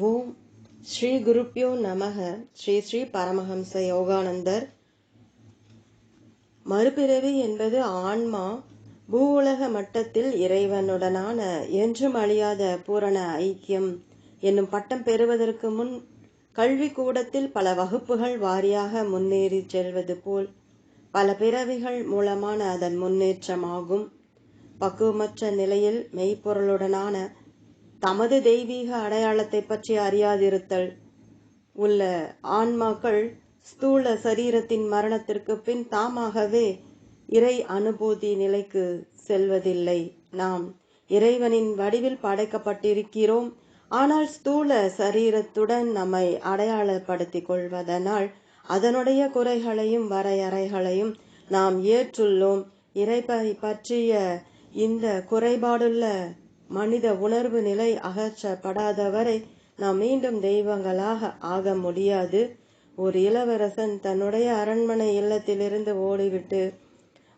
ஓம் ஸ்ரீ குருப்யோ நமக ஸ்ரீ ஸ்ரீ பரமஹம்ச யோகானந்தர். மறுபிறவி என்பது ஆன்மா பூ உலக மட்டத்தில் இறைவனுடனான என்றும் அழியாத பூரண ஐக்கியம் என்னும் பட்டம் பெறுவதற்கு முன் கல்வி கூடத்தில் பல வகுப்புகள் வாரியாக முன்னேறி செல்வது போல் பல பிறவிகள் மூலமான அதன் முன்னேற்றமாகும். பக்குவமற்ற நிலையில் மெய்ப்பொருளுடனான தமது தெய்வீக அடையாளத்தை பற்றி அறியாதிருத்தல். உள்ள ஆன்மாக்கள் ஸ்தூல சரீரத்தின் மரணத்திற்கு பின் தாமாகவே இறை அனுபூதி நிலைக்கு செல்வதில்லை. நாம் இறைவனின் வடிவில் படைக்கப்பட்டிருக்கிறோம். ஆனால் ஸ்தூல சரீரத்துடன் நம்மை அடையாளப்படுத்திக் கொள்வதனால் அதனுடைய குறைகளையும் வரையறைகளையும் நாம் ஏற்றுள்ளோம். இறைப்பை பற்றிய இந்த குறைபாடுள்ள மனித உணர்வு நிலை அகற்றப்படாதவரை நாம் மீண்டும் தெய்வங்களாக ஆக முடியாது. ஒரு இளவரசன் தன்னுடைய அரண்மனை இல்லத்திலிருந்து ஓடிவிட்டு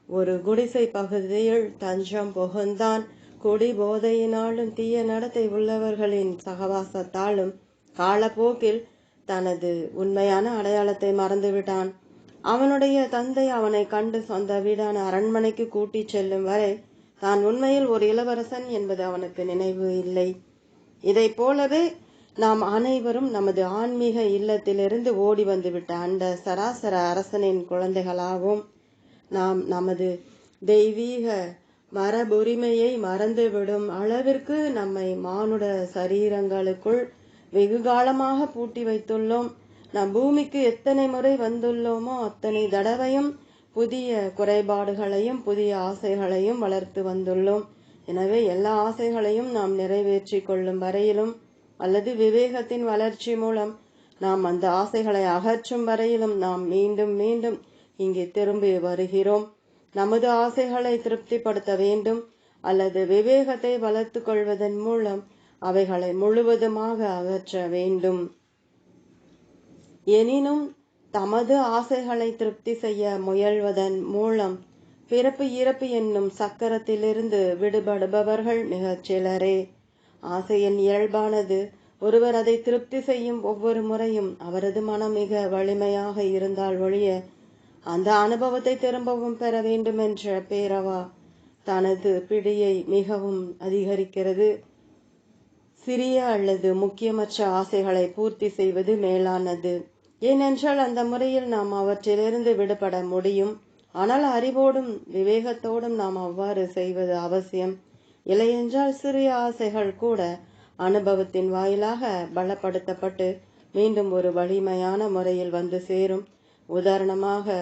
ஒரு குடிசை பகுதியில் தஞ்சம் புகுந்தான். குடி போதையினாலும் தீய நடத்தை உள்ளவர்களின் சகவாசத்தாலும் காலப்போக்கில் தனது உண்மையான அடையாளத்தை மறந்துவிட்டான். அவனுடைய தந்தை அவனை கண்டு சொந்த வீடான அரண்மனைக்கு கூட்டிச் செல்லும் வரை தான் உண்மையில் ஒரு இளவரசன் என்பது அவனுக்கு நினைவு இல்லை. இதை போலவே நாம் அனைவரும் நமது ஆன்மீக இல்லத்திலிருந்து ஓடி வந்துவிட்ட அந்த சராசர அரசனின் குழந்தைகளாகவும் நாம் நமது தெய்வீக மரபுரிமையை மறந்துவிடும் அளவிற்கு நம்மை மானுட சரீரங்களுக்குள் வெகு காலமாக பூட்டி வைத்துள்ளோம். நம் பூமிக்கு எத்தனை முறை வந்துள்ளோமோ அத்தனை தடவையும் புதிய குறைபாடுகளையும் புதிய ஆசைகளையும் வளர்த்து வந்துள்ளோம். எனவே எல்லா ஆசைகளையும் நாம் நிறைவேற்றி கொள்ளும் வரையிலும் அல்லது விவேகத்தின் வளர்ச்சி மூலம் நாம் அந்த ஆசைகளை அகற்றும் வரையிலும் நாம் மீண்டும் மீண்டும் இங்கே திரும்பி வருகிறோம். நமது ஆசைகளை திருப்திப்படுத்த வேண்டும். அல்லது விவேகத்தை வளர்த்து கொள்வதன் மூலம் அவைகளை முழுவதுமாக அகற்ற வேண்டும். எனினும் தமது ஆசைகளை திருப்தி செய்ய முயல்வதன் மூலம் பிறப்பு இறப்பு என்னும் சக்கரத்திலிருந்து விடுபடுபவர்கள் மிகச் சிலரே. ஆசையின் இயல்பானது ஒருவர் அதை திருப்தி செய்யும் ஒவ்வொரு முறையும் அவரது மனம் மிக வலிமையாக இருந்தால் ஒழிய அந்த அனுபவத்தை திரும்பவும் பெற வேண்டும் என்ற பேரவா தனது பிடியை மிகவும் அதிகரிக்கிறது. சிறிய அல்லது முக்கியமற்ற ஆசைகளை பூர்த்தி செய்வது மேலானது. ஏனென்றால் அந்த முறையில் நாம் அவற்றிலிருந்து விடுபட முடியும். ஆனால் அறிவோடும் விவேகத்தோடும் நாம் அவ்வாறு செய்வது அவசியம். இல்லையென்றால் சிறிய ஆசைகள் கூட அனுபவத்தின் வாயிலாக பலப்படுத்தப்பட்டு மீண்டும் ஒரு வலிமையான முறையில் வந்து சேரும். உதாரணமாக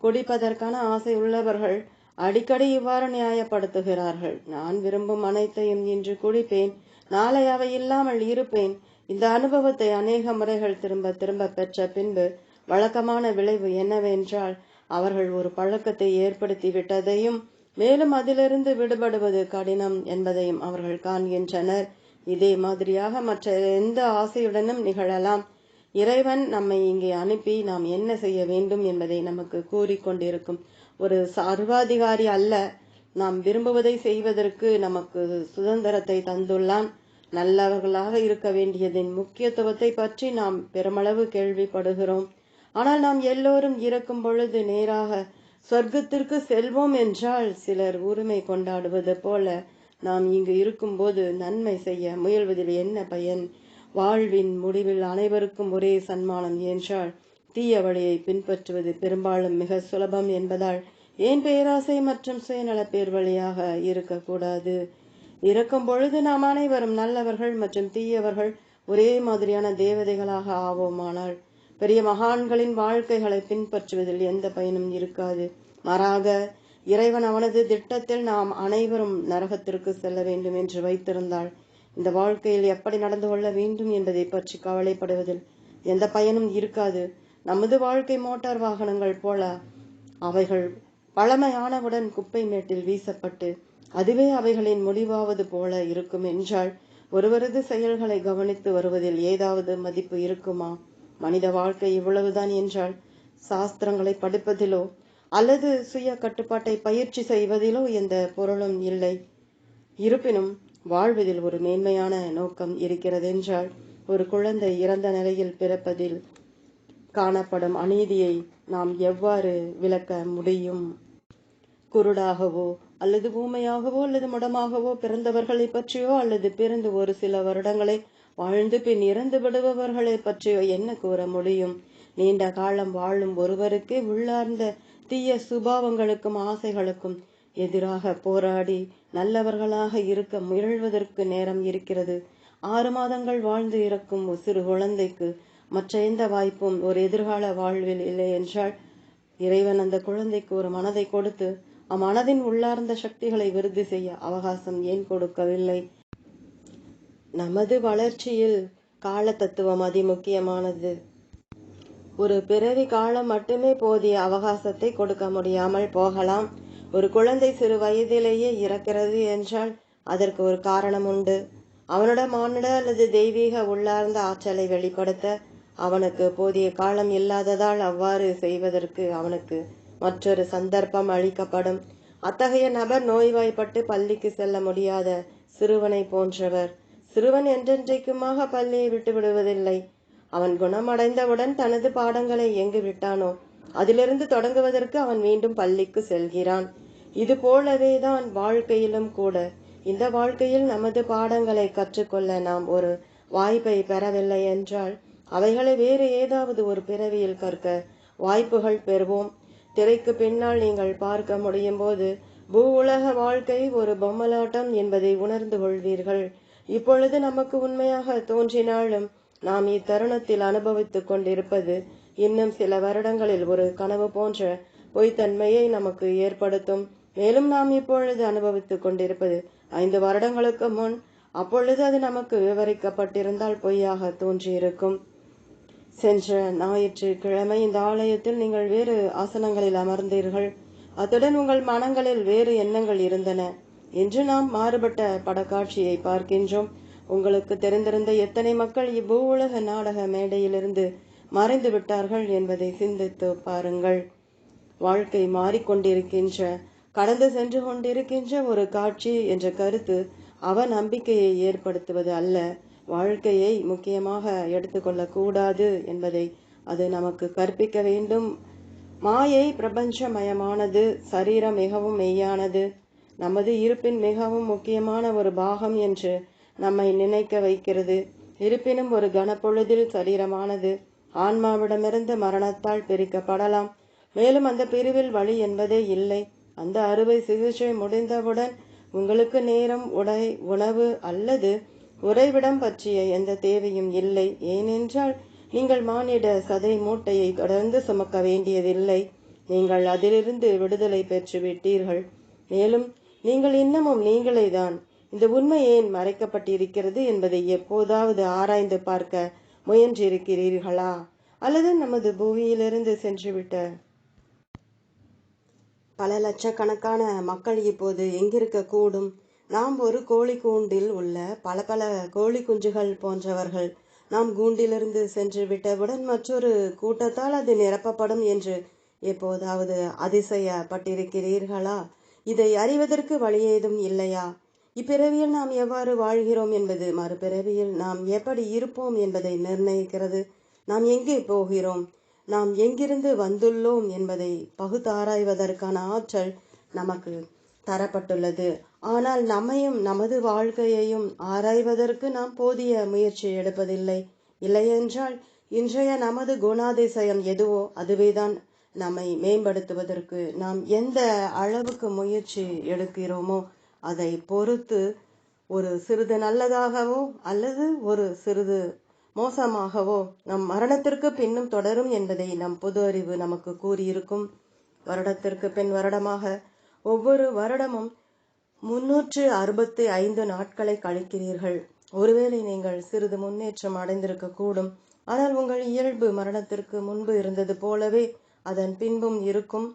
குடிப்பதற்கான ஆசை உள்ளவர்கள் அடிக்கடி இவ்வாறு நியாயப்படுத்துகிறார்கள். நான் விரும்பும் அனைத்தையும் இன்று குடிப்பேன். நாளை அவை இல்லாமல் இருப்பேன். இந்த அனுபவத்தை அநேக முறைகள் திரும்ப திரும்ப பெற்ற பின்பு வழக்கமான விளைவு என்னவென்றால் அவர்கள் ஒரு பழக்கத்தை ஏற்படுத்தி விட்டதையும் மேலும் அதிலிருந்து விடுபடுவது கடினம் என்பதையும் அவர்கள் காண்கின்றனர். இதே மாதிரியாக மற்ற எந்த ஆசையுடனும் நிகழலாம். இறைவன் நம்மை இங்கே அனுப்பி நாம் என்ன செய்ய வேண்டும் என்பதை நமக்கு கூறிக்கொண்டிருக்கும் ஒரு சர்வாதிகாரி அல்ல. நாம் விரும்புவதை செய்வதற்கு நமக்கு சுதந்திரத்தை தந்துள்ளான். நல்லவர்களாக இருக்க வேண்டியதின் முக்கியத்துவத்தை பற்றி நாம் பெருமளவு கேள்விப்படுகிறோம். ஆனால் நாம் எல்லோரும் இறக்கும் பொழுது நேராக சொர்க்கத்திற்கு செல்வோம் என்றால் சிலர் உரிமை கொண்டாடுவது போல நாம் இங்கு இருக்கும்போது நன்மை செய்ய முயல்வதில் என்ன பயன்? வாழ்வின் முடிவில் அனைவருக்கும் ஒரே சன்மானம் என்றால் தீய வழியை பின்பற்றுவது பெரும்பாலும் மிக சுலபம் என்பதால் ஏன் பேராசை மற்றும் சுயநல பேர் வழியாக இருக்கக்கூடாது? இறக்கும் பொழுது நாம் அனைவரும் நல்லவர்கள் மற்றும் தீயவர்கள் ஒரே மாதிரியான தேவதைகளாக ஆவோமானால் பெரிய மகான்களின் வாழ்க்கைகளை பின்பற்றுவதில் எந்த பயனும் இருக்காது. மாறாக இறைவன் அவனது திட்டத்தில் நாம் அனைவரும் நரகத்திற்கு செல்ல வேண்டும் என்று வைத்திருந்தால் இந்த வாழ்க்கையில் எப்படி நடந்து கொள்ள வேண்டும் என்பதை பற்றி கவலைப்படுவதில் எந்த பயனும் இருக்காது. நமது வாழ்க்கை மோட்டார் வாகனங்கள் போல அவைகள் பழமையானவுடன் குப்பை மேட்டில் வீசப்பட்டு அதுவே அவைகளின் முடிவாவது போல இருக்கும் என்றால் ஒருவரது செயல்களை கவனித்து வருவதில் ஏதாவது மதிப்பு இருக்குமா? மனித வாழ்க்கை இவ்வளவுதான் என்றால் சாஸ்திரங்களை படிப்பதிலோ அல்லது சுய கட்டுப்பாட்டை பயிற்சி செய்வதிலோ எந்த பொருளும் இல்லை. இருப்பினும் வாழ்வதில் ஒரு மேன்மையான நோக்கம் இருக்கிறதென்றால் ஒரு குழந்தை இறந்த நிலையில் பிறப்பதில் காணப்படும் அநீதியை நாம் எவ்வாறு விளக்க முடியும்? குருடாகவோ அல்லது ஊமையாகவோ அல்லது முடமாகவோ பிறந்தவர்களை பற்றியோ அல்லது பிறந்து ஒரு சில வருடங்களை வாழ்ந்து பின் இறந்து விடுபவர்களை பற்றியோ என்ன கூற முடியும்? நீண்ட காலம் வாழும் ஒருவருக்கே உள்ளார்ந்த தீய சுபாவங்களுக்கும் ஆசைகளுக்கும் எதிராக போராடி நல்லவர்களாக இருக்க முயல்வதற்கு நேரம் இருக்கிறது. ஆறு மாதங்கள் வாழ்ந்து இருக்கும் சிறு குழந்தைக்கு மற்ற எந்த வாய்ப்பும் ஒரு எதிர்கால வாழ்வில் இல்லை என்றால் இறைவன் அந்த குழந்தைக்கு ஒரு மனதை கொடுத்து அம்மனதின் உள்ளார்ந்த சக்திகளை விருத்தி செய்ய அவகாசம் ஏன் கொடுக்கவில்லை? நமது வளர்ச்சியில் கால தத்துவம் அதிமுக்கியமானது ஒரு பிறவி காலம் மட்டுமே போதிய அவகாசத்தை கொடுக்க முடியாமல் போகலாம். ஒரு குழந்தை சிறு வயதிலேயே இறக்கிறது என்றால் அதற்கு ஒரு காரணம் உண்டு. அவனோட மானிட அல்லது தெய்வீக உள்ளார்ந்த ஆற்றலை வெளிப்படுத்த அவனுக்கு போதிய காலம் இல்லாததால் அவ்வாறு செய்வதற்கு அவனுக்கு மற்றொரு சந்தர்ப்பம் அளிக்கப்படும். அத்தகைய நபர் நோய்வாய்ப்பட்டு பள்ளிக்கு செல்ல முடியாத சிறுவனை போன்றவர். சிறுவன் என்றென்றைக்குமாக பள்ளியை விட்டு விடுவதில்லை. அவன் குணமடைந்தவுடன் தனது பாடங்களை எங்கு விட்டானோ? அதிலிருந்து தொடங்குவதற்கு அவன் மீண்டும் பள்ளிக்கு செல்கிறான். இது போலவேதான் வாழ்க்கையிலும் கூட. இந்த வாழ்க்கையில் நமது பாடங்களை கற்றுக்கொள்ள நாம் ஒரு வாய்ப்பை பெறவில்லை என்றால் அவைகளை வேறு ஏதாவது ஒரு பிறவியில் கற்க வாய்ப்புகள் பெறுவோம். திரைக்கு பின்னால் நீங்கள் பார்க்க முடியும் போது பூ உலக வாழ்க்கை ஒரு பொம்மலாட்டம் என்பதை உணர்ந்து கொள்வீர்கள். இப்பொழுது நமக்கு உண்மையாக தோன்றினாலும் நாம் இத்தருணத்தில் அனுபவித்துக் கொண்டிருப்பது இன்னும் சில வருடங்களில் ஒரு கனவு போன்ற பொய்த்தன்மையை நமக்கு ஏற்படுத்தும். மேலும் நாம் இப்பொழுது அனுபவித்துக் கொண்டிருப்பது ஐந்து வருடங்களுக்கு முன் அப்பொழுது அது நமக்கு விவரிக்கப்பட்டிருந்தால் பொய்யாக தோன்றியிருக்கும். சென்ற ஞாயிற்றுக்கிழமை இந்த ஆலயத்தில் நீங்கள் வேறு ஆசனங்களில் அமர்ந்தீர்கள். அத்துடன் உங்கள் மனங்களில் வேறு எண்ணங்கள் இருந்தன. இன்று நாம் மாறுபட்ட படக்காட்சியை பார்க்கின்றோம். உங்களுக்கு தெரிந்திருந்த எத்தனை மக்கள் இவ்வூ உலக நாடக மேடையிலிருந்து மறைந்து விட்டார்கள் என்பதை சிந்தித்து பாருங்கள். வாழ்க்கை மாறிக்கொண்டிருக்கின்ற கடந்து சென்று கொண்டிருக்கின்ற ஒரு காட்சி என்ற கருத்து அவ நம்பிக்கையை ஏற்படுத்துவது அல்ல. வாழ்க்கையை முக்கியமாக எடுத்துக்கொள்ளக்கூடாது என்பதை அது நமக்கு கற்பிக்க வேண்டும். மாயை பிரபஞ்சமயமானது சரீரம் மிகவும் மெய்யானது. நமது இருப்பின் மிகவும் முக்கியமான ஒரு பாகம் என்று நம்மை நினைக்க வைக்கிறது. இருப்பினும் ஒரு கனப்பொழுதில் சரீரமானது ஆன்மாவிடமிருந்து மரணத்தால் பிரிக்கப்படலாம். மேலும் அந்த பிரிவில் வழி என்பதே இல்லை. அந்த அறுவை சிகிச்சை முடிந்தவுடன் உங்களுக்கு நேரம் உடை உணவு அல்லது உறைவிடம் பற்றிய எந்த தேவையும் இல்லை. ஏனென்றால் நீங்கள் மானிட சதை மூட்டையை தொடர்ந்து சுமக்க வேண்டியதில்லை. நீங்கள் அதிலிருந்து விடுதலை பெற்று விட்டீர்கள். மேலும் நீங்கள் இன்னமும் நீங்களே தான் இந்த உண்மை ஏன் மறைக்கப்பட்டிருக்கிறது என்பதை எப்போதாவது ஆராய்ந்து பார்க்க முயன்றிருக்கிறீர்களா? அல்லது நமது பூமியிலிருந்து சென்றுவிட்ட பல லட்சக்கணக்கான மக்கள் இப்போது எங்கிருக்க கூடும் நாம் ஒரு கோழி கூண்டில் உள்ள பல பல கோழி குஞ்சுகள் போன்றவர்கள் நாம் கூண்டிலிருந்து சென்று விட்டவுடன் மற்றொரு கூட்டத்தால் அது நிரப்பப்படும் என்று எப்போதாவது அதிசயப்பட்டிருக்கிறீர்களா? இதை அறிவதற்கு வழி ஏதும் இல்லையா? இப்பிறவியில் நாம் எவ்வாறு வாழ்கிறோம் என்பது மறுபிறவியில் நாம் எப்படி இருப்போம் என்பதை நிர்ணயிக்கிறது. நாம் எங்கே போகிறோம்? நாம் எங்கிருந்து வந்துள்ளோம் என்பதை பகுத்தாராய்வதற்கான ஆற்றல் நமக்கு தரப்பட்டுள்ளது. ஆனால் நம்மையும் நமது வாழ்க்கையையும் ஆராய்வதற்கு நாம் போதிய முயற்சி எடுப்பதில்லை. இல்லையென்றால் இன்றைய நமது குணாதிசயம் எதுவோ அதுவேதான் நம்மை மேம்படுத்துவதற்கு நாம் எந்த அளவுக்கு முயற்சி எடுக்கிறோமோ அதை பொறுத்து ஒரு சிறிது நல்லதாகவோ அல்லது ஒரு சிறிது மோசமாகவோ நம் மரணத்திற்கு பின்னும் தொடரும் என்பதை நம் பொது அறிவு நமக்கு கூறியிருக்கும். வருடத்திற்கு பின் வருடமாக ஒவ்வொரு வருடமும் முன்னூற்று அறுபத்தி ஐந்து நாட்களை கழிக்கிறீர்கள். ஒருவேளை நீங்கள் சிறிது முன்னேற்றம் அடைந்திருக்க கூடும் ஆனால் உங்கள் இயல்பு மரணத்திற்கு முன்பு இருந்தது போலவே அதன் பின்பும் இருக்கும்.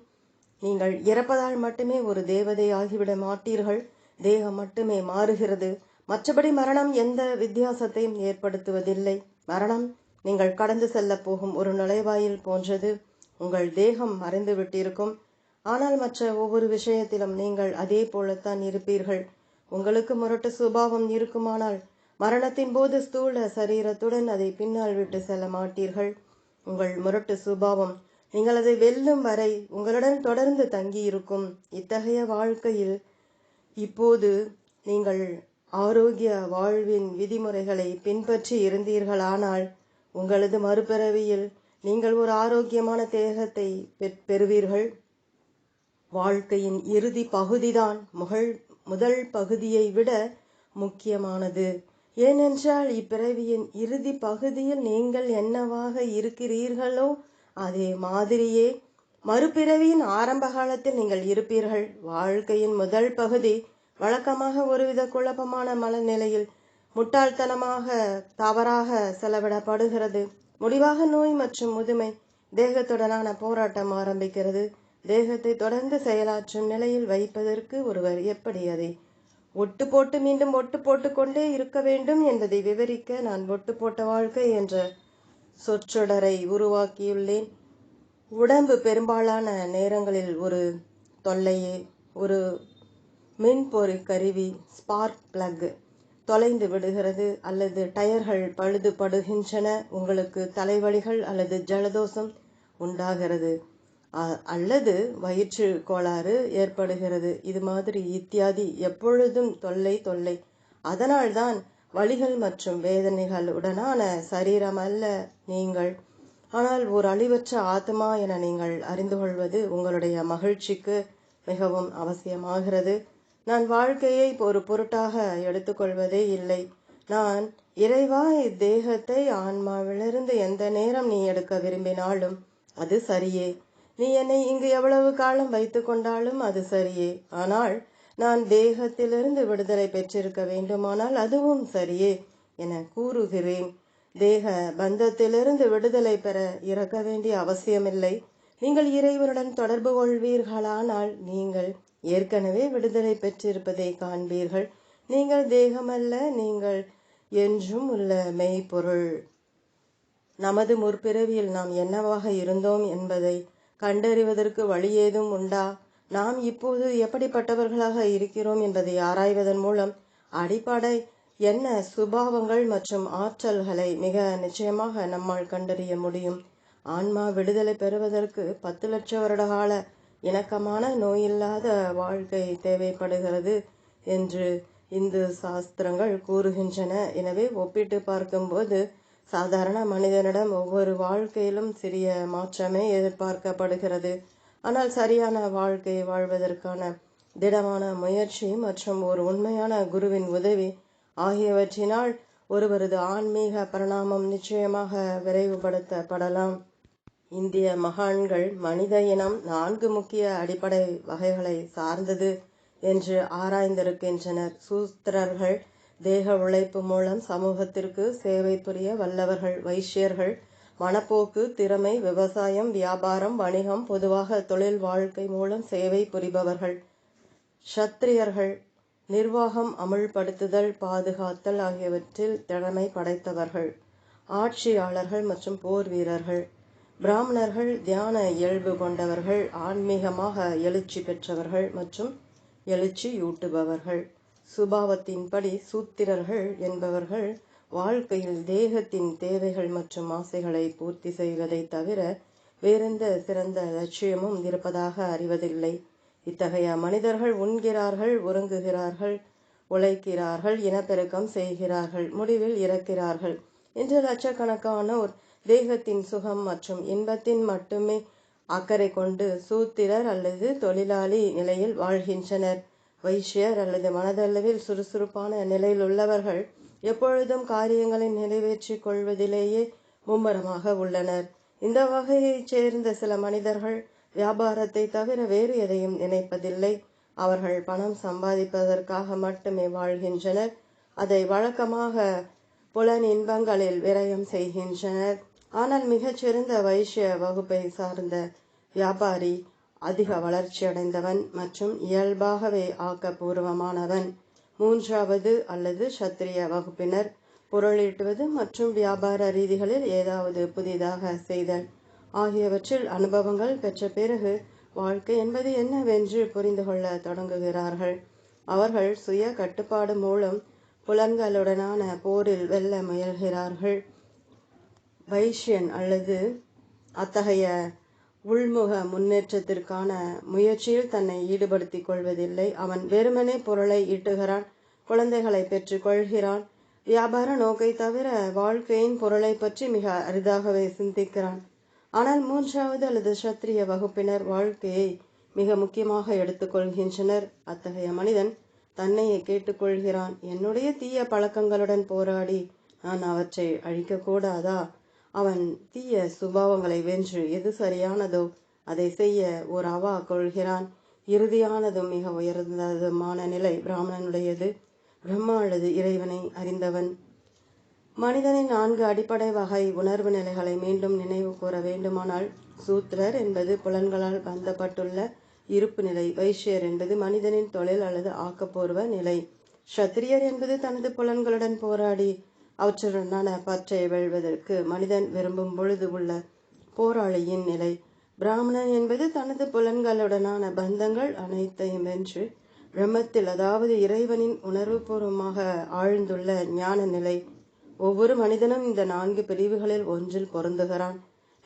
நீங்கள் இறப்பதால் மட்டுமே ஒரு தேவதை ஆகிவிட மாட்டீர்கள். தேகம் மட்டுமே மாறுகிறது. மற்றபடி மரணம் எந்த வித்தியாசத்தையும் ஏற்படுத்துவதில்லை. மரணம் நீங்கள் கடந்து செல்ல போகும் ஒரு நுழைவாயில் போன்றது. உங்கள் தேகம் மறைந்து விட்டிருக்கும் ஆனால் மற்ற ஒவ்வொரு விஷயத்திலும் நீங்கள் அதே போலத்தான் இருப்பீர்கள். உங்களுக்கு முரட்டு சுபாவம் இருக்குமானால் மரணத்தின் போது ஸ்தூல சரீரத்துடன் அதை பின்னால் விட்டு செல்ல மாட்டீர்கள். உங்கள் முரட்டு சுபாவம் நீங்கள் அதை வெல்லும் வரை உங்களுடன் தொடர்ந்து தங்கியிருக்கும். இத்தகைய வாழ்க்கையில் இப்போது நீங்கள் ஆரோக்கிய வாழ்வின் விதிமுறைகளை பின்பற்றி இருந்தீர்களானால் உங்களது மறுபிறவியில் நீங்கள் ஒரு ஆரோக்கியமான தேகத்தை பெறுவீர்கள். வாழ்க்கையின் இறுதி பகுதிதான். முகழ் முதல் பகுதியை விட முக்கியமானது. ஏனென்றால் இப்பிறவியின் இறுதி பகுதியில் நீங்கள் என்னவாக இருக்கிறீர்களோ அதே மாதிரியே மறுபிறவியின் ஆரம்ப காலத்தில் நீங்கள் இருப்பீர்கள். வாழ்க்கையின் முதல் பகுதி வழக்கமாக ஒருவித குழப்பமான மனநிலையில் முட்டாள்தனமாக தவறாக செலவிடப்படுகிறது. முடிவாக நோய் மற்றும் முதுமை தேகத்துடனான போராட்டம் ஆரம்பிக்கிறது. தேகத்தை தொடர்ந்து செயலாற்றும் நிலையில் வைப்பதற்கு ஒருவர் எப்படி அதை ஒட்டு போட்டு மீண்டும் ஒட்டு போட்டுக்கொண்டே இருக்க வேண்டும் என்பதை விவரிக்க நான் ஒட்டு போட்ட வாழ்க்கை என்ற சொற்றொடரை உருவாக்கியுள்ளேன். உடம்பு பெரும்பாலான நேரங்களில் ஒரு தொல்லையே ஒரு மின்பொறி கருவி ஸ்பார்க் பிளக் தொலைந்து விடுகிறது அல்லது டயர்கள் பழுதுபடுகின்றன உங்களுக்கு தலைவலிகள் அல்லது ஜலதோஷம் உண்டாகிறது. அல்லது வயிற்று கோளாறு ஏற்படுகிறது. இது மாதிரி இத்தியாதி எப்பொழுதும் தொல்லை தொல்லை. அதனால்தான் வலிகள் மற்றும் வேதனைகள் உடனான சரீரம் அல்ல நீங்கள். ஆனால் ஒரு அழிவற்ற ஆத்மா என நீங்கள் அறிந்து கொள்வது உங்களுடைய மகிழ்ச்சிக்கு மிகவும் அவசியமாகிறது. நான் வாழ்க்கையை ஒரு பொருட்டாக எடுத்துக்கொள்வதே இல்லை. நான் இறைவா இத்தேகத்தை ஆன்மாவிலிருந்து எந்த நேரம் நீ எடுக்க விரும்பினாலும் அது சரியே. நீ என்னை இங்கு எவ்வளவு காலம் வைத்து கொண்டாலும் அது சரியே. ஆனால் நான் தேகத்திலிருந்து விடுதலை பெற்றிருக்க வேண்டுமானால் அதுவும் சரியே என கூறுகிறேன். தேக பந்தத்திலிருந்து விடுதலை பெற இறக்க வேண்டிய அவசியமில்லை. நீங்கள் இறைவனுடன் தொடர்பு கொள்வீர்களானால் நீங்கள் ஏற்கனவே விடுதலை பெற்றிருப்பதை காண்பீர்கள். நீங்கள் தேகமல்ல நீங்கள் என்றும் உள்ள மெய்ப்பொருள். நமது முற்பிறவியில் நாம் என்னவாக இருந்தோம் என்பதை கண்டறிவதற்கு வழி ஏதும் உண்டா? நாம் இப்போது எப்படிப்பட்டவர்களாக இருக்கிறோம் என்பதை ஆராய்வதன் மூலம் அடிப்படை என்ன சுபாவங்கள் மற்றும் ஆற்றல்களை மிக நிச்சயமாக நம்மால் கண்டறிய முடியும். ஆன்மா விடுதலை பெறுவதற்கு பத்து லட்ச வருட கால இணக்கமான நோயில்லாத வாழ்க்கை தேவைப்படுகிறது என்று இந்து சாஸ்திரங்கள் கூறுகின்றன. எனவே ஒப்பிட்டு பார்க்கும்போது சாதாரண மனிதனிடம் ஒவ்வொரு வாழ்க்கையிலும் சிறிய மாற்றமே எதிர்பார்க்கப்படுகிறது. ஆனால் சரியான வாழ்க்கை வாழ்வதற்கான திடமான முயற்சி மற்றும் ஒரு உண்மையான குருவின் உதவி ஆகியவற்றினால் ஒருவரது ஆன்மீக பரிணாமம் நிச்சயமாக விரைவுபடுத்தப்படலாம். இந்திய மகான்கள் மனித இனம் நான்கு முக்கிய அடிப்படை வகைகளை சார்ந்தது என்று ஆராய்ந்திருக்கின்றனர். சூத்திரர்கள் தேக உழைப்பு மூலம் சமூகத்திற்கு சேவை புரிய வல்லவர்கள் வைஷ்யர்கள் மனப்போக்கு திறமை விவசாயம் வியாபாரம் வணிகம் பொதுவாக தொழில் வாழ்க்கை மூலம் சேவை புரிபவர்கள். ஷத்திரியர்கள் நிர்வாகம் அமுல்படுத்துதல் பாதுகாத்தல் ஆகியவற்றில் திறமை படைத்தவர்கள். ஆட்சியாளர்கள் மற்றும் போர் வீரர்கள். பிராமணர்கள் தியான இயல்பு கொண்டவர்கள் ஆன்மீகமாக எழுச்சி பெற்றவர்கள் மற்றும் எழுச்சியூட்டுபவர்கள் சுபாவத்தின்படி சூத்திரர்கள் என்பவர்கள் வாழ்க்கையில் தேகத்தின் தேவைகள் மற்றும் ஆசைகளை பூர்த்தி செய்வதை தவிர வேறெந்த சிறந்த லட்சியமும் இருப்பதாக அறிவதில்லை. இத்தகைய மனிதர்கள் உண்கிறார்கள் உறங்குகிறார்கள் உழைக்கிறார்கள் இனப்பெருக்கம் செய்கிறார்கள் முடிவில் இறக்கிறார்கள் இன்று லட்சக்கணக்கானோர் தேகத்தின் சுகம் மற்றும் இன்பத்தின் மட்டுமே அக்கறை கொண்டு சூத்திரர் அல்லது தொழிலாளி நிலையில் வாழ்கின்றனர். வைஷ்யர் அல்லது மனதளவில் சுறுசுறுப்பான நிலையில் உள்ளவர்கள் எப்பொழுதும் காரியங்களை நிறைவேற்றிக் கொள்வதிலேயே மும்முரமாக உள்ளனர். இந்த வகையைச் சேர்ந்த சில மனிதர்கள் வியாபாரத்தை தவிர வேறு எதையும் நினைப்பதில்லை. அவர்கள் பணம் சம்பாதிப்பதற்காக மட்டுமே வாழ்கின்றனர். அதை வழக்கமாக புலன் இன்பங்களில் விரயம் செய்கின்றனர். ஆனால் மிகச்சிறந்த வைஷ்ய வகுப்பை சார்ந்த வியாபாரி அதிக வளர்ச்சியடைந்தவன் மற்றும் இயல்பாகவே ஆக்கப்பூர்வமானவன். மூன்றாவது அல்லது சத்திரிய வகுப்பினர். பொருளீட்டுவது மற்றும் வியாபார ரீதிகளில் ஏதாவது புதிதாக செய்தல். ஆகியவற்றில் அனுபவங்கள் பெற்ற பிறகு வாழ்க்கை என்பது என்னவென்று புரிந்து கொள்ள தொடங்குகிறார்கள். அவர்கள் சுய கட்டுப்பாடு மூலம் புலன்களுடனான போரில் வெல்ல முயல்கிறார்கள். வைஷ்யன் அல்லது அத்தகைய உள்முக முன்னேற்றத்திற்கான முயற்சியில் தன்னை ஈடுபடுத்திக் கொள்வதில்லை. அவன் வெறுமனே பொருளை ஈட்டுகிறான் குழந்தைகளை பெற்று கொள்கிறான். வியாபார நோக்கை தவிர வாழ்க்கையின் பொருளை பற்றி மிக அரிதாகவே சிந்திக்கிறான். ஆனால் மூன்றாவது அல்லது சத்திரிய வகுப்பினர் வாழ்க்கையை மிக முக்கியமாக எடுத்துக்கொள்கின்றனர் அத்தகைய மனிதன் தன்னையே கேட்டுக்கொள்கிறான் என்னுடைய தீய பழக்கங்களுடன் போராடி நான் அவற்றை அழிக்கக்கூடாதா அவன் தீய சுபாவங்களை வென்று எது சரியானதோ அதை செய்ய ஒரு அவா கொள்கிறான். இறுதியானதும் மிக உயர்ந்ததுமான நிலை பிராமணனுடையது. பிரம்மா அல்லது இறைவனை அறிந்தவன். மனிதனின் நான்கு அடிப்படை வகை உணர்வு நிலைகளை மீண்டும் நினைவு கூற வேண்டுமானால் சூத்ரர் என்பது புலன்களால் பந்தப்பட்டுள்ள இருப்பு நிலை வைஷ்யர் என்பது மனிதனின் தொழில் அல்லது ஆக்கப்பூர்வ நிலை. ஷத்திரியர் என்பது தனது புலன்களுடன் போராடி அவற்றுடனான பற்றை வெல்வதற்கு மனிதன் விரும்பும் பொழுது உள்ள போராளியின் நிலை. பிராமணன் என்பது தனது புலன்களுடனான பந்தங்கள் அனைத்தையும் வென்று பிரம்மத்தில் அதாவது இறைவனின் உணர்வுபூர்வமாக ஆழ்ந்துள்ள ஞான நிலை. ஒவ்வொரு மனிதனும் இந்த நான்கு பிரிவுகளில் ஒன்றில் பொருந்துகிறான்.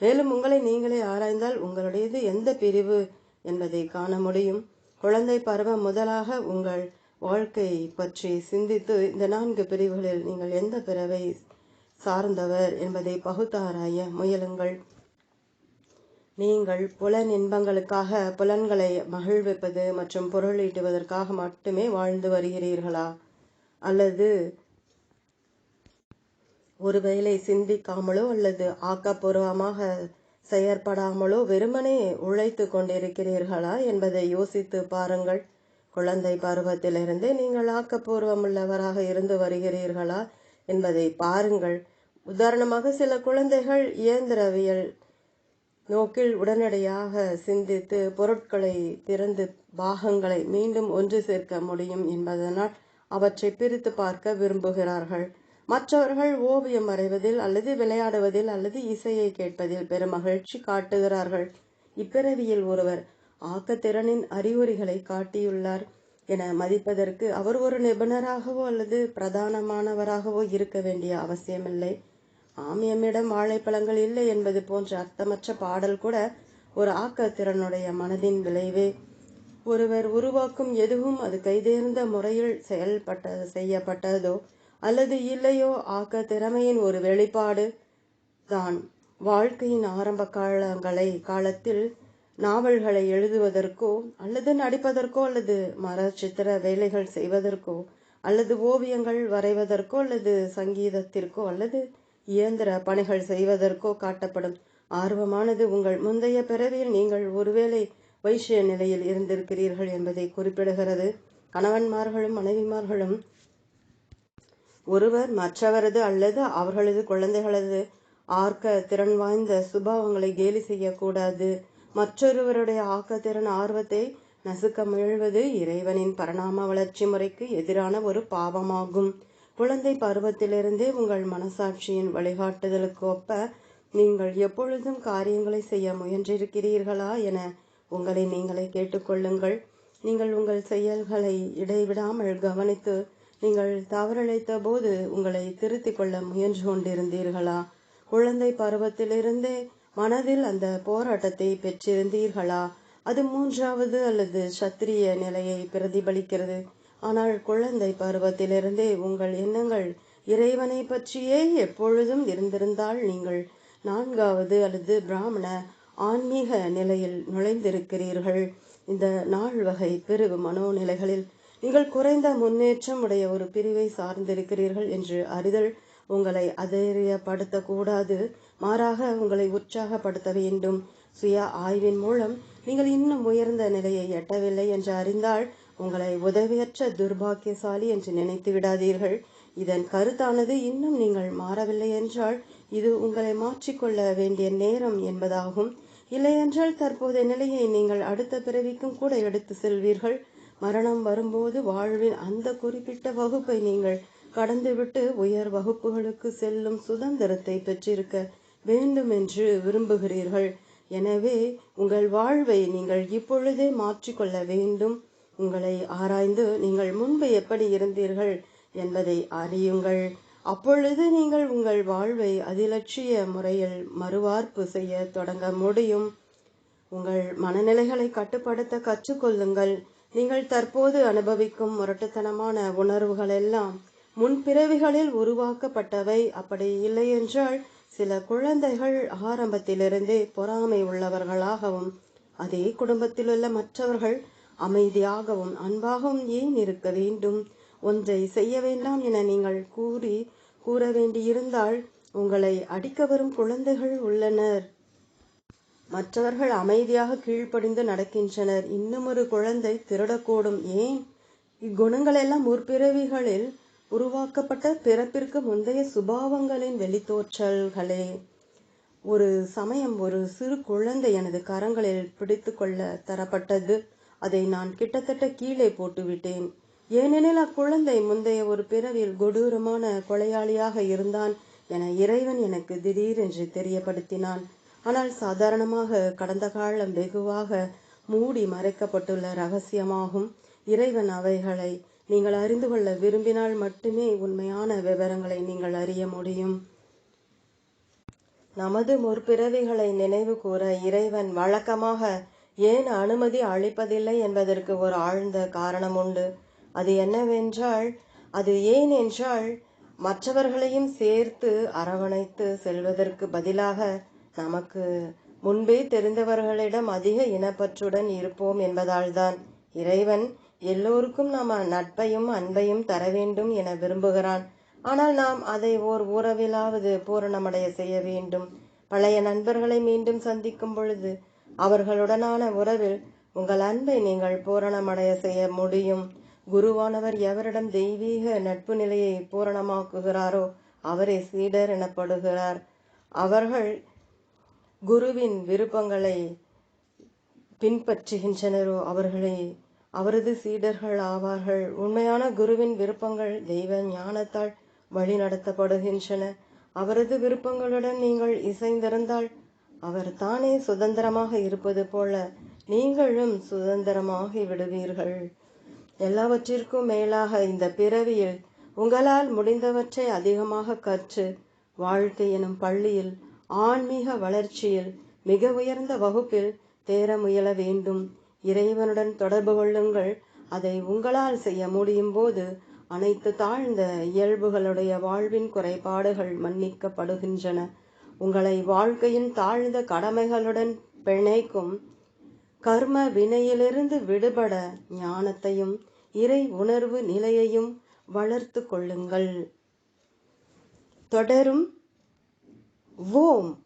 மேலும் உங்களை நீங்களே ஆராய்ந்தால் உங்களுடையது எந்த பிரிவு என்பதை காண முடியும். குழந்தை பருவம் முதலாக உங்கள் வாழ்க்கை பற்றி சிந்தித்து இந்த நான்கு பிரிவுகளில் நீங்கள் எந்த பிறவை சார்ந்தவர் என்பதை பகுத்தாராய முயலுங்கள். நீங்கள் புலன் இன்பங்களுக்காக புலன்களை மகிழ்விப்பது மற்றும் பொருளீட்டுவதற்காக மட்டுமே வாழ்ந்து வருகிறீர்களா? அல்லது ஒருவேளை சிந்திக்காமலோ அல்லது ஆக்கப்பூர்வமாக செயற்படாமலோ வெறுமனே உழைத்து கொண்டிருக்கிறீர்களா என்பதை யோசித்து பாருங்கள். குழந்தை பருவத்திலிருந்தே நீங்கள் ஆக்கப்பூர்வமுள்ளவராக இருந்து வருகிறீர்களா என்பதை பாருங்கள். உதாரணமாக சில குழந்தைகள் இயந்திரவியல் நோக்கில் உடனடியாக சிந்தித்து பொருட்களை திறந்து பாகங்களை மீண்டும் ஒன்று சேர்க்க முடியும் என்பதனால் அவற்றை பிரித்து பார்க்க விரும்புகிறார்கள். மற்றவர்கள் ஓவியம் வரைவதில் அல்லது விளையாடுவதில் அல்லது இசையை கேட்பதில் பெரும் மகிழ்ச்சி காட்டுகிறார்கள். இப்பிறவியில் ஒருவர் ஆக்கத்திறனின் அறிகுறிகளை காட்டியுள்ளார் என மதிப்பதற்கு அவர் ஒரு நிபுணராகவோ அல்லது பிரதானமானவராகவோ இருக்க வேண்டிய அவசியமில்லை. ஆமியமிடம் வாழைப்பழங்கள் இல்லை என்பது போன்ற அர்த்தமற்ற பாடல் கூட ஒரு ஆக்கத்திறனுடைய மனதின் விளைவே. ஒருவர் உருவாக்கும் எதுவும் அது கைதேர்ந்த முறையில் செயல்பட்ட செய்யப்பட்டதோ அல்லது இல்லையோ ஆக்க திறமையின் ஒரு வெளிப்பாடு தான். வாழ்க்கையின் ஆரம்ப காலங்களை காலத்தில் நாவல்களை எழுதுவதற்கோ அல்லது நடிப்பதற்கோ அல்லது மர சித்திர வேலைகள் செய்வதற்கோ அல்லது ஓவியங்கள் வரைவதற்கோ அல்லது சங்கீதத்திற்கோ அல்லது இயந்திர பணிகள் செய்வதற்கோ காட்டப்படும் ஆர்வமானது உங்கள் முந்தைய பிறவியில் நீங்கள் ஒருவேளை வைஷ்ய நிலையில் இருந்திருக்கிறீர்கள் என்பதை குறிப்பிடுகிறது. கணவன்மார்களும் மனைவிமார்களும் ஒருவர் மற்றவரது அல்லது அவர்களது குழந்தைகளது ஆர்க்க திறன் வாய்ந்த சுபாவங்களை கேலி செய்யக்கூடாது. மற்றொருவருடைய ஆக்கத்திறன் ஆர்வத்தை நசுக்க முயல்வது இறைவனின் பரிணாம வளர்ச்சி முறைக்கு எதிரான ஒரு பாவமாகும். குழந்தை பருவத்திலிருந்தே உங்கள் மனசாட்சியின் வழிகாட்டுதலுக்கு ஒப்ப நீங்கள் எப்பொழுதும் காரியங்களை செய்ய முயன்றிருக்கிறீர்களா என உங்களை நீங்களே கேட்டுக்கொள்ளுங்கள். நீங்கள் உங்கள் செயல்களை இடைவிடாமல் கவனித்து நீங்கள் தவறளித்த போது உங்களை திருத்திக் கொள்ள முயன்று கொண்டிருந்தீர்களா? குழந்தை பருவத்திலிருந்தே மனதில் அந்த போராட்டத்தை பெற்றிருந்தீர்களா? அது மூன்றாவது அல்லது சத்திரிய நிலையை பிரதிபலிக்கிறது. ஆனால் குழந்தை பருவத்திலிருந்தே உங்கள் எண்ணங்கள் இறைவனை பற்றியே எப்பொழுதும் இருந்திருந்தால் நீங்கள் நான்காவது அல்லது பிராமண ஆன்மீக நிலையில் நுழைந்திருக்கிறீர்கள். இந்த நாள் வகை பிரிவு மனோநிலைகளில் நீங்கள் குறைந்த முன்னேற்றம் உடைய ஒரு பிரிவை சார்ந்திருக்கிறீர்கள் என்று அறிதல் உங்களை அதிரியப்படுத்தக்கூடாது. மாறாக உங்களை உற்சாகப்படுத்த வேண்டும். சுய ஆய்வின் மூலம் நீங்கள் இன்னும் உயர்ந்த நிலையை எட்டவில்லை என்று அறிந்தால் உங்களை உதவியற்ற துர்பாக்கியசாலி என்று நினைத்து விடாதீர்கள். இதன் கருத்தானது இன்னும் நீங்கள் மாறவில்லை என்றால் இது உங்களை மாற்றிக்கொள்ள வேண்டிய நேரம் என்பதாகும். இல்லையென்றால் தற்போதைய நிலையை நீங்கள் அடுத்த பிறவிக்கும் கூட எடுத்து செல்வீர்கள். மரணம் வரும்போது வாழ்வின் அந்த குறிப்பிட்ட வகுப்பை நீங்கள் கடந்துவிட்டு உயர் வகுப்புகளுக்கு செல்லும் சுதந்திரத்தை பெற்றிருக்க வேண்டும் என்று விரும்புகிறீர்கள். எனவே உங்கள் வாழ்வை நீங்கள் இப்பொழுதே மாற்றிக்கொள்ள வேண்டும். உங்களை ஆராய்ந்து நீங்கள் முன்பு எப்படி இருந்தீர்கள் என்பதை அறியுங்கள். அப்பொழுது நீங்கள் உங்கள் வாழ்வை அதிலட்சிய முறையில் மறுவார்ப்பு செய்ய தொடங்க முடியும். உங்கள் மனநிலைகளை கட்டுப்படுத்த கற்றுக்கொள்ளுங்கள். நீங்கள் தற்போது அனுபவிக்கும் முரட்டுத்தனமான உணர்வுகள் எல்லாம் முன்பிறவிகளில் உருவாக்கப்பட்டவை. அப்படி இல்லை என்றால் சில குழந்தைகள் ஆரம்பத்திலிருந்தே பொறாமை உள்ளவர்களாகவும் அதே குடும்பத்தில் உள்ள மற்றவர்கள் அமைதியாகவும் அன்பாகவும் ஏன் இருக்க வேண்டும்? ஒன்றை செய்ய வேண்டாம் என நீங்கள் கூறி கூற வேண்டியிருந்தால் உங்களை அடிக்க வரும் குழந்தைகள் உள்ளனர். மற்றவர்கள் அமைதியாக கீழ்ப்படிந்து நடக்கின்றனர். இன்னும் ஒரு குழந்தை திருடக்கூடும். ஏன்? இக்குணங்கள் எல்லாம் முற்பிறவிகளில் உருவாக்கப்பட்ட பிறப்பிற்கு முந்தைய சுபாவங்களின் வெளித்தோற்றல்களே. ஒரு சமயம் ஒரு சிறு குழந்தை எனது கரங்களில் பிடித்து கொள்ள தரப்பட்டது. அதை நான் கிட்டத்தட்ட கீழே போட்டுவிட்டேன். ஏனெனில் அக்குழந்தை முந்தைய ஒரு பிறவியில் கொடூரமான கொலையாளியாக இருந்தான் என இறைவன் எனக்கு திடீரென்று தெரியப்படுத்தினான். ஆனால் சாதாரணமாக கடந்த காலம் வெகுவாக மூடி மறைக்கப்பட்டுள்ள ரகசியமாகும். இறைவன் அவைகளை நீங்கள் அறிந்து கொள்ள விரும்பினால் மட்டுமே உண்மையான விவரங்களை நீங்கள் அறிய முடியும். நமது முற்பிறவிகளை நினைவு கூற இறைவன் வழக்கமாக ஏன் அனுமதி அளிப்பதில்லை என்பதற்கு ஒரு ஆழ்ந்த காரணம் உண்டு. அது என்னவென்றால் அது ஏன் என்றால் மற்றவர்களையும் சேர்த்து அரவணைத்து செல்வதற்கு பதிலாக நமக்கு முன்பே தெரிந்தவர்களிடம் அதிக இனப்பற்றுடன் இருப்போம் என்பதால்தான். இறைவன் எல்லோருக்கும் நாம் நட்பையும் அன்பையும் தர வேண்டும் என விரும்புகிறான். ஆனால் நாம் அதை ஓர் உறவிலாவது பூரணமடைய செய்ய வேண்டும். பழைய நண்பர்களை மீண்டும் சந்திக்கும் பொழுது அவர்களுடனான உறவில் உங்கள் அன்பை நீங்கள் பூரணமடைய செய்ய முடியும். குருவானவர் எவரிடம் தெய்வீக நட்பு நிலையை பூரணமாக்குகிறாரோ அவரே சீடர் எனப்படுகிறார். அவர்கள் குருவின் விருப்பங்களை பின்பற்றுகின்றனரோ அவர்களை அவரது சீடர்கள் ஆவார்கள். உண்மையான குருவின் விருப்பங்கள் தெய்வ ஞானத்தால் வழி நடத்தப்படுகின்றன அவரது விருப்பங்களுடன் நீங்கள் இசைந்திருந்தால் அவர் தானே சுதந்திரமாக இருப்பது போல நீங்களும் சுதந்திரமாகி விடுவீர்கள். எல்லாவற்றிற்கும் மேலாக இந்த பிறவியில் உங்களால் முடிந்தவற்றை அதிகமாக கற்று வாழ்க்கை எனும் பள்ளியில் ஆன்மீக வளர்ச்சியில் மிக உயர்ந்த வகுப்பில் தேர முயல வேண்டும். இறைவனுடன் தொடர்பு கொள்ளுங்கள். அதை உங்களால் செய்ய முடியும் போது அனைத்து தாழ்ந்த இயல்புகளுடைய வாழ்வின் குறைபாடுகள் மன்னிக்கப்படுகின்றன. உங்களை வாழ்க்கையின் தாழ்ந்த கடமைகளுடன் பிணைக்கும் கர்ம வினையிலிருந்து விடுபட ஞானத்தையும் இறை உணர்வு நிலையையும் வளர்த்து கொள்ளுங்கள். தொடரும். ஓம்.